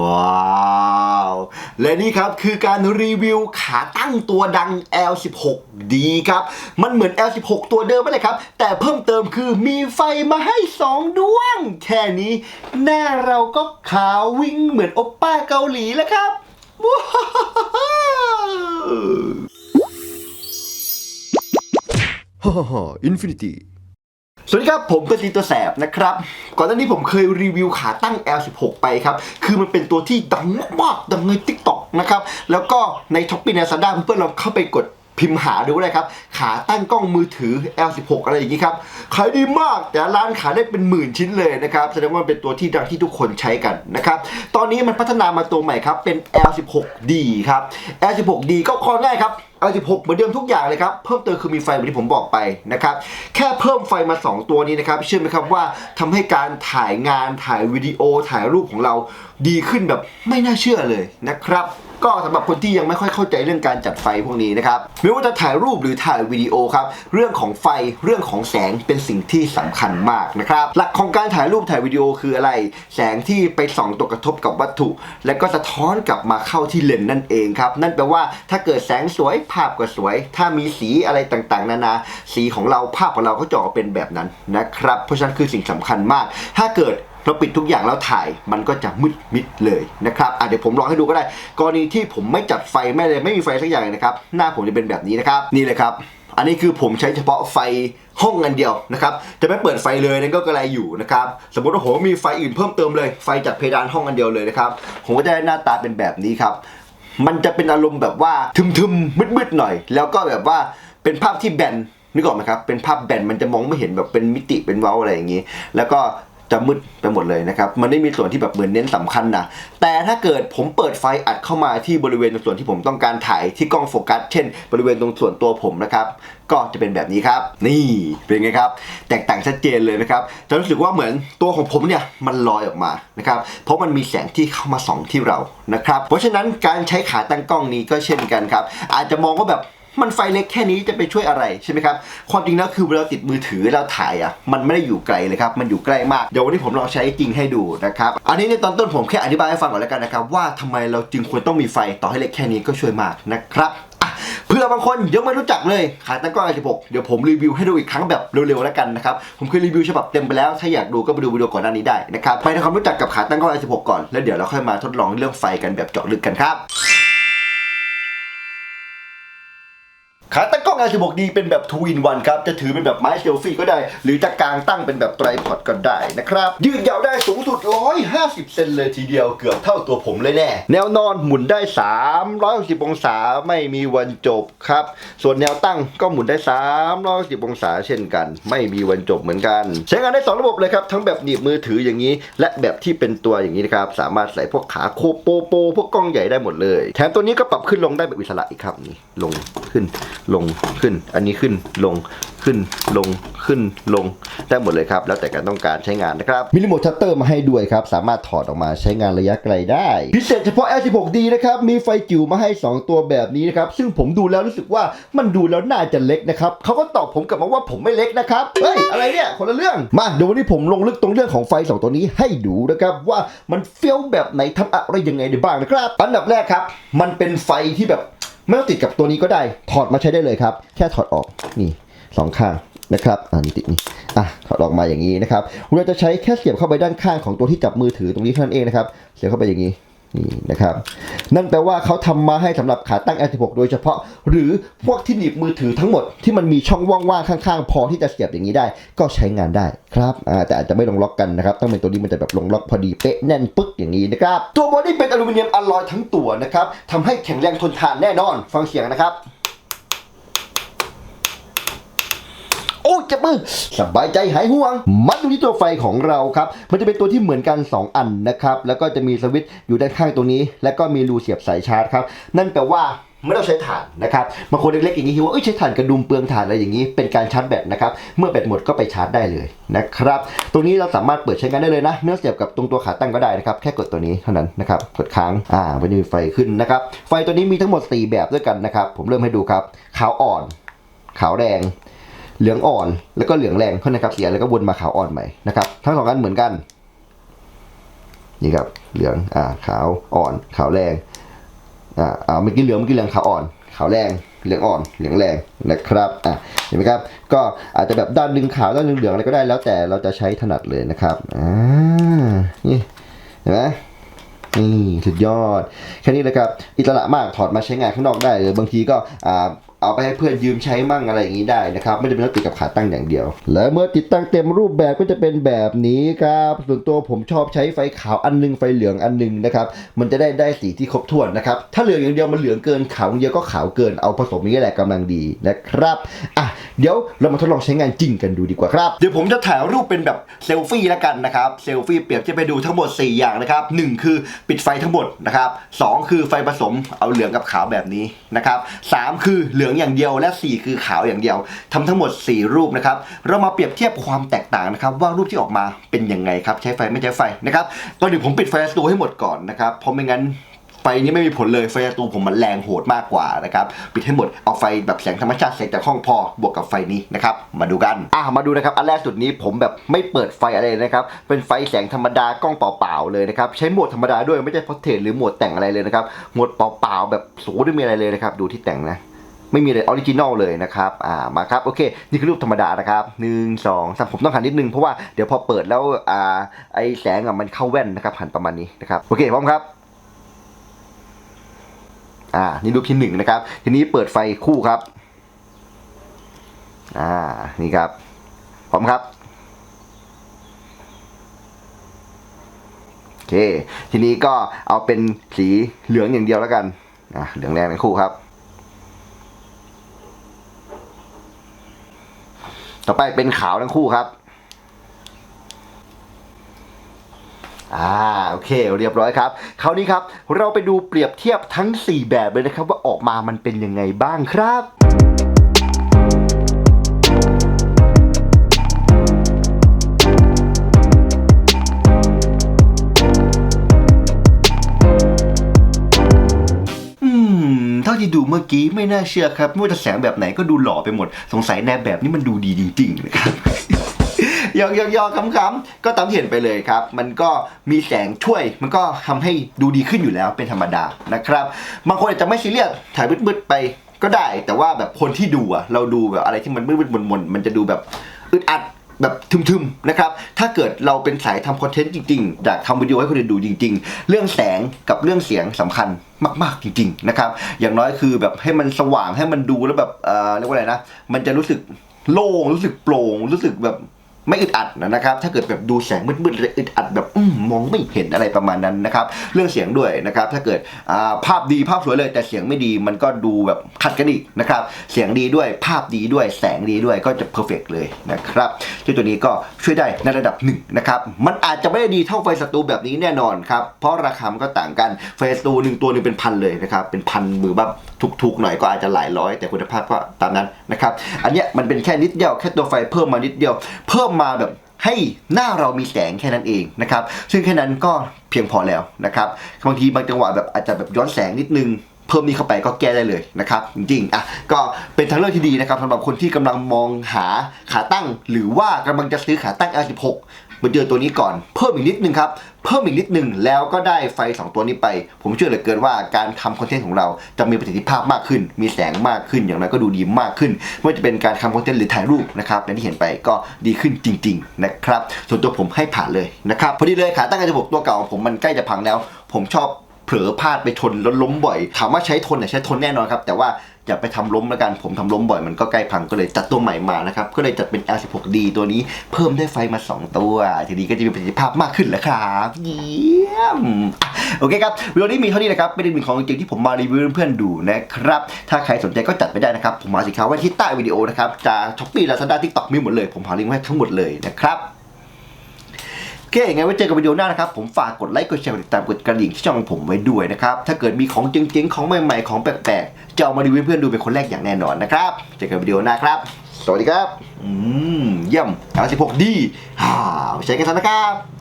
ว้าว และนี่ครับคือการรีวิวขาตั้งตัวดัง L16D ครับ มันเหมือน L16 ตัวเดิมไม่เลยครับ แต่เพิ่มเติมคือมีไฟมาให้ 2 ดวง แค่นี้ หน้าเราก็ขาววิ่งเหมือนโอปป้าเกาหลีแล้วครับว้าวฮ่าฮ่าฮ่าอินฟินิตี้ สวัสดีครับ ผมเป็นซีตัวแสบนะครับ ก่อนหน้านี้ผมเคยรีวิวขาตั้ง L16 ไปครับ คือมันเป็นตัวที่ดังมากๆดังใน TikTok นะครับ แล้วก็ใน s h อ p e e ใน Lazada เพื่อนๆเราเข้าไปกดพิมพ์หาดูได้ครับ ขาตั้งกล้องมือถือ L16 อะไรอย่างนี้ครับ ขายดีมาก แต่ร้านขายได้เป็นหมื่นชิ้นเลยนะครับ แสดงว่าเป็นตัวที่ดังที่ทุกคนใช้กันนะครับ ตอนนี้มันพัฒนามาตัวใหม่ครับ เป็น L16D ครับ L16D ก็คอง่ายครับ L16 เหมือนเดิมทุกอย่างเลยครับ เพิ่มเติมคือมีไฟเหมือนที่ผมบอกไปนะครับ แค่เพิ่มไฟมา 2 ตัวนี้นะครับ เชื่อไหมครับว่าทำให้การถ่ายงานถ่ายวิดีโอถ่ายรูปของเราดีขึ้นแบบไม่น่าเชื่อเลยนะครับ ก็สำหรับคนที่ยังไม่ค่อยเข้าใจเรื่องการจัดไฟพวกนี้นะครับ ไม่ว่าจะถ่ายรูปหรือถ่ายวิดีโอครับ เรื่องของไฟเรื่องของแสงเป็นสิ่งที่สำคัญมากนะครับ หลักของการถ่ายรูปถ่ายวิดีโอคืออะไร แสงที่ไปส่องตกกระทบกับวัตถุ และก็สะท้อนกลับมาเข้าที่เลนส์นั่นเองครับ นั่นแปลว่าถ้าเกิดแสงสวยภาพก็สวย ถ้ามีสีอะไรต่างๆ นานา สีของเราภาพของเราก็จะออกเป็นแบบนั้นนะครับ เพราะฉะนั้นคือสิ่งสำคัญมาก ถ้าเกิดเราปิดทุกอย่างแล้วถ่ายมันก็จะมืดมิดเลยนะครับอะเดี๋ยวผมลองให้ดูก็ได้ กรณีที่ผมไม่จัดไฟไม่เลยไม่มีไฟสักอย่างนะครับ หน้าผมจะเป็นแบบนี้นะครับ นี่เลยครับ อันนี้คือผมใช้เฉพาะไฟห้องอันเดียวนะครับ จะไม่เปิดไฟเลยนั่นก็กระไรอยู่นะครับ สมมติว่าผมมีไฟอื่นเพิ่มเติมเลย ไฟจากเพดานห้องอันเดียวเลยนะครับ ผมก็จะได้หน้าตาเป็นแบบนี้ครับ มันจะเป็นอารมณ์แบบว่าทึมๆมืดๆหน่อย แล้วก็แบบว่าเป็นภาพที่แบนนึกออกไหมครับ เป็นภาพแบนมันจะมองไม่เห็นแบบเป็นมิติเป็นเว้าอะไรอย่างนี้ แล้วก็ จะมืดไปหมดเลยนะครับ มันไม่มีส่วนที่แบบเหมือนเน้นสำคัญนะ แต่ถ้าเกิดผมเปิดไฟอัดเข้ามาที่บริเวณตรงส่วนที่ผมต้องการถ่ายที่กล้องโฟกัส เช่น บริเวณตรงส่วนตัวผมนะครับ ก็จะเป็นแบบนี้ครับ นี่เป็นไงครับ แตกต่างชัดเจนเลยนะครับ จะรู้สึกว่าเหมือนตัวของผมเนี่ยมันลอยออกมานะครับ เพราะมันมีแสงที่เข้ามาส่องที่เรา นะครับ เพราะฉะนั้นการใช้ขาตั้งกล้องนี้ก็เช่นกันครับ อาจจะมองว่าแบบ มันไฟเล็กแค่นี้จะไปช่วยอะไรใช่ไหมครับความจริงแล้วคือเวลาติดมือถือเราถ่ายอะมันไม่ได้อยู่ไกลเลยครับมันอยู่ใกล้มากเดี๋ยววันนี้ผมลองใช้จริงให้ดูนะครับอันนี้ในตอนต้นผมแค่อธิบายให้ฟังก่อนแล้วกันนะครับว่าทำไมเราจึงควรต้องมีไฟต่อให้เล็กแค่นี้ก็ช่วยมากนะครับเพื่อบางคนยังไม่รู้จักเลยขาตั้งกล้อง i16 เดี๋ยวผมรีวิวให้ดูอีกครั้งแบบเร็วๆแล้วกันนะครับ ผมเคยรีวิวฉบับเต็มไปแล้ว ถ้าอยากดูก็ไปดูวิดีโอก่อนหน้านี้ได้นะครับ ไปทำความรู้จักกับขาตั้งกล้อง i16 ก่อน แล้วเดี๋ยวเราค่อยมาทดลองเรื่องไฟกันแบบเจาะลึกกันครับ ขาตั้งกล้อง R16D เป็นแบบ 2 in 1 ครับ จะถือเป็นแบบไม้เซลฟี่ก็ได้ หรือจะกางตั้งเป็นแบบไตรพอดก็ได้นะครับ ยืดยาวได้สูงสุด 150 เซนเลยทีเดียวเกือบเท่าตัวผมเลยแน่ แนวนอนหมุนได้ 360 องศาไม่มีวันจบครับ ส่วนแนวตั้งก็หมุนได้ 360 องศาเช่นกัน ไม่มีวันจบเหมือนกัน ใช้งานได้ 2 ระบบเลยครับ ทั้งแบบหนีบมือถืออย่างนี้ และแบบที่เป็นตัวอย่างนี้นะครับ สามารถใส่พวกขาโคโปโป พวกกล้องใหญ่ได้หมดเลย แถมตัวนี้ก็ปรับขึ้นลงได้แบบอิสระอีกครับนี่ลงขึ้น ลงขึ้น อันนี้ขึ้นลงขึ้นลงขึ้นลงได้หมดเลยครับ แล้วแต่การต้องการใช้งานนะครับมีรีโมทชัตเตอร์มาให้ด้วยครับ สามารถถอดออกมาใช้งานระยะไกลได้ พิเศษเฉพาะ L16D นะครับ มีไฟจิ๋วมาให้ 2 ตัวแบบนี้นะครับ ซึ่งผมดูแล้วรู้สึกว่ามันดูแล้วน่าจะเล็กนะครับเขาก็ตอบผมกลับมาว่าผมไม่เล็กนะครับเฮ้ยอะไรเนี่ยคนละเรื่องมาเดี๋ยววันนี้ผมลงลึกตรงเรื่องของไฟ 2 ตัวนี้ให้ดูนะครับว่ามันเฟี้ยวแบบไหนทำอะไรยังไงได้บ้างนะครับ อันดับแรกครับ มันเป็นไฟที่แบบ ไม่ต้องติดกับตัวนี้ก็ได้ ถอดมาใช้ได้เลยครับ แค่ถอดออกนี่สองข้างนะครับอ่านี่ติดนี่อะถอดออกมาอย่างนี้นะครับเราจะใช้แค่เสียบเข้าไปด้านข้างของตัวที่จับมือถือตรงนี้เท่านั้นเองนะครับ เสียบเข้าไปอย่างนี้ นี่นะครับ นั่นแปลว่าเขาทำมาให้สำหรับขาตั้ง L16 โดยเฉพาะ หรือพวกที่หนีบมือถือทั้งหมดที่มันมีช่องว่างๆข้างๆ พอที่จะเสียบอย่างนี้ได้ ก็ใช้งานได้ครับแต่อาจจะไม่ลงล็อกกันนะครับ ต้องเป็นตัวนี้มันจะแบบลงล็อกพอดีเป๊ะแน่นปึ๊กอย่างนี้นะครับ ตัวบอดี้เป็นอลูมิเนียมอลลอยทั้งตัวนะครับทำให้แข็งแรงทนทานแน่นอน ฟังเสียงนะครับ โอ้ย เจ็บมือสบายใจหายห่วง มาดูที่ตัวไฟของเราครับ มันจะเป็นตัวที่เหมือนกัน 2 อันนะครับ แล้วก็จะมีสวิตช์อยู่ด้านข้างตรงนี้ แล้วก็มีรูเสียบสายชาร์จครับ นั่นแปลว่าไม่ต้องใช้ถ่านนะครับบางคนเล็กๆอย่างนี้คิดว่าเอ้ยใช้ถ่านกระดุมเปลืองถ่านอะไรอย่างนี้ เป็นการชาร์จแบตนะครับ เมื่อแบตหมดก็ไปชาร์จได้เลยนะครับ ตรงนี้เราสามารถเปิดใช้งานได้เลยนะ ไม่ต้องเสียบกับตรงตัวขาตั้งก็ได้นะครับ แค่กดตัวนี้เท่านั้นนะครับ กดค้าง อ่ามันจะมีไฟขึ้นนะครับ ไฟตัวนี้มีทั้งหมด 4 แบบด้วยกันนะครับ ผมเริ่มให้ดูครับ ขาวอ่อน ขาวแดง เหลืองอ่อนแล้วก็เหลืองแรงเท่านั้นครับเสียแล้วก็วนมาขาวอ่อนใหม่นะครับทั้งสองอันเหมือนกันนี่ครับเหลืองอ่าขาวอ่อน ขาวแรงอ่าอ่าเมื่อกี้เหลืองเมื่อกี้เหลืองขาวอ่อน ขาวแรงเหลืองอ่อนเหลืองแรงนะครับอะเห็นไหมครับ ก็อาจจะแบบด้านหนึ่งขาวด้านหนึ่งเหลืองอะไรก็ได้แล้วแต่เราจะใช้ถนัดเลยนะครับอ่านี่เห็นไหมนี่สุดยอด แค่นี้เลยครับ อิสระมากถอดมาใช้งานข้างนอกได้หรือบางทีก็อ่า เอาไปให้เพื่อนยืมใช้มั่งอะไรอย่างนี้ได้นะครับไม่จำเป็นต้องติดกับขาตั้งอย่างเดียว และเมื่อติดตั้งเต็มรูปแบบก็จะเป็นแบบนี้ครับส่วนตัวผมชอบใช้ไฟขาวอันหนึงไฟเหลืองอันหนึงนะครับมันจะได้ได้สีที่ครบถ้วนนะครับถ้าเหลืองอย่างเดียวมันเหลืองเกินขาวอย่างเดียวก็ขาวเกินเอาผสมนี้แหละกำลังดีนะครับอะเดี๋ยวเรามาทดลองใช้งานจริงกันดูดีกว่าครับเดี๋ยวผมจะถ่ายรูปเป็นแบบเซลฟี่แล้วกันนะครับเซลฟี่เปรียบเทียบไปดูทั้งหมด 4 อย่างนะครับ1คือปิดไฟทั้งหมดนะครับ2คือไฟผสมเอาเหลืองกับขาวแบบนี้นะครับ3คือเหลืองอย่างเดียว และ 4 คือขาวอย่างเดียวทำทั้งหมด 4 รูปนะครับ เรามาเปรียบเทียบความแตกต่างนะครับ ว่ารูปที่ออกมาเป็นยังไงครับ ใช้ไฟไม่ใช้ไฟนะครับตอนนี้ผมปิดไฟสตูให้หมดก่อนนะครับ เพราะไม่งั้นไฟนี้ไม่มีผลเลยไฟตูผมมันแรงโหดมากกว่านะครับปิดให้หมดเอาไฟแบบแสงธรรมชาติแสงจากห้องพอบวกกับไฟนี้นะครับมาดูกันอะมาดูนะครับอันแรกสุดนี้ผมแบบไม่เปิดไฟอะไรนะครับเป็นไฟแสงธรรมดากล้องเปล่าๆเลยนะครับใช้โหมดธรรมดาด้วยไม่ใช่พอเทสหรือโหมดแต่งอะไรเลยนะครับโหมดเปล่าๆแบบสูไม่มีอะไรเลยนะครับดูที่แต่งนะ ไม่มีเลยออริจินอลเลยนะครับ อ่า มาครับ โอเค นี่คือรูปธรรมดานะครับหนึ่งสองสามผมต้องหันนิดนึง เพราะว่าเดี๋ยวพอเปิดแล้ว อ่า ไอแสงอะมันเข้าแว่นนะครับ หันประมาณนี้นะครับ โอเค พร้อมครับ อ่า นี่รูปที่หนึ่งนะครับ ทีนี้เปิดไฟคู่ครับ อ่า นี่ครับ พร้อมครับโอเค ทีนี้ก็เอาเป็นสีเหลืองอย่างเดียวแล้วกัน อ่าเหลืองแดงทั้งคู่ครับ ต่อไปเป็นขาวทั้งคู่ครับ อ่าโอเค เรียบร้อยครับ คราวนี้ครับ เราไปดูเปรียบเทียบทั้ง 4 แบบเลยนะครับ ว่าออกมามันเป็นยังไงบ้างครับ เท่าที่ดูเมื่อกี้ไม่น่าเชื่อครับไม่ว่าจะแสงแบบไหนก็ดูหล่อไปหมด สงสัยแนบแบบนี้มันดูดีจริงๆนะครับยอกยอกยอกคำๆก็ตามเห็นไปเลยครับ มันก็มีแสงช่วย มันก็ทำให้ดูดีขึ้นอยู่แล้วเป็นธรรมดานะครับ บางคนอาจจะไม่ซีเรียสถ่ายมืดๆไปก็ได้ แต่ว่าแบบคนที่ดูอะเราดูแบบอะไรที่มันมืดๆมนๆมันจะดูแบบอึดอัด แบบทึมๆนะครับ ถ้าเกิดเราเป็นสายทำคอนเทนต์จริงๆอยากทำวิดีโอให้คนอื่นดูจริง ๆ เรื่องแสงกับเรื่องเสียงสำคัญมาก ๆ จริง ๆ นะครับ อย่างน้อยคือแบบให้มันสว่างให้มันดูแล้วแบบเอ่อเรียกว่าอะไรนะ มันจะรู้สึกโล่งรู้สึกโปร่งรู้สึกแบบ ไม่อึดอัดนะครับ ถ้าเกิดแบบดูแสงมืดๆจะอึดอัดแบบอืมองไม่เห็นอะไรประมาณนั้นนะครับ เรื่องเสียงด้วยนะครับ ถ้าเกิดภาพดีภาพสวยเลย แต่เสียงไม่ดีมันก็ดูแบบขัดกันอีกนะครับ เสียงดีด้วยภาพดีด้วยแสงดีด้วยก็จะเพอร์เฟกเลยนะครับซึ่งตัวนี้ก็ช่วยได้ในระดับหนึ่งนะครับ มันอาจจะไม่ได้ดีเท่าไฟสตูแบบนี้แน่นอนครับ เพราะราคามันก็ต่างกันไฟสตูหนึ่งตัวหนึ่งเป็นพันเลยนะครับ เป็นพันมือแบบถูกๆหน่อยก็อาจจะหลายร้อย แต่คุณภาพก็ตามนั้นนะครับ อันเนี้ยมันเป็นแค่นิดเดียวแค่ตัวไฟเพิ่มมานิดเดียวเพิ่มมาแบบให้หน้าเรามีแสงแค่นั้นเองนะครับ ซึ่งแค่นั้นก็เพียงพอแล้วนะครับบางทีบางจังหวะแบบอาจจะแบบย้อนแสงนิดนึงเพิ่มนี้เข้าไปก็แก้ได้เลยนะครับ จริงๆอะก็เป็นทางเลือกที่ดีนะครับสำหรับคนที่กำลังมองหาขาตั้ง หรือว่ากำลังจะซื้อขาตั้ง R16 มาเจอตัวนี้ก่อนเพิ่มอีกนิดนึงครับเพิ่มอีกนิดนึงแล้วก็ได้ไฟ 2 ตัวนี้ไป ผมเชื่อเหลือเกินว่าการทำคอนเทนต์ของเราจะมีประสิทธิภาพมากขึ้น มีแสงมากขึ้นอย่างไรก็ดูดีมากขึ้นไม่ว่าจะเป็นการทำคอนเทนต์หรือถ่ายรูปนะครับอย่างที่เห็นไปก็ดีขึ้นจริง ๆ นะครับ ส่วนตัวผมให้ผ่านเลยนะครับพอดีเลยขาตั้งกระจกตัวเก่าของผมมันใกล้จะพังแล้ว ผมชอบเผลอพลาดไปชนแล้วล้มบ่อยถามว่าใช้ทนเนี่ยใช้ทนแน่นอนครับแต่ว่า อย่าไปทำล้มแล้วกัน ผมทำล้มบ่อยมันก็ใกล้พังก็เลยจัดตัวใหม่มานะครับ ก็เลยจัดเป็น L16D ตัวนี้เพิ่มได้ไฟมา 2 ตัว ทีนี้ก็จะมีประสิทธิภาพมากขึ้นแล้วครับเยี่ยมโอเคครับวิดีโอนี้มีเท่านี้นะครับ เป็นอีกหนึ่งของจริงที่ผมมารีวิวเพื่อนๆดูนะครับ ถ้าใครสนใจก็จัดไปได้นะครับ ผมมาสินค้าไว้ที่ใต้วิดีโอนะครับ จากช้อปปี้ลาซาด้าทิกต็อกมีหมดเลย ผมหาลิงก์ไว้ทั้งหมดเลยนะครับ โอเคไงไว้เจอกันวิดีโอหน้านะครับ ผมฝากกดไลค์กดแชร์กดติดตามกดกระดิ่งที่ช่องผมไว้ด้วยนะครับ ถ้าเกิดมีของจริงๆ ของใหม่ๆ ของแปลกๆ จะเอามารีวิวเพื่อนดูเป็นคนแรกอย่างแน่นอนนะครับ เจอกันวิดีโอหน้าครับ สวัสดีครับ อืมเยี่ยมอา16ดีฮ่าใช้กันซะนะครับ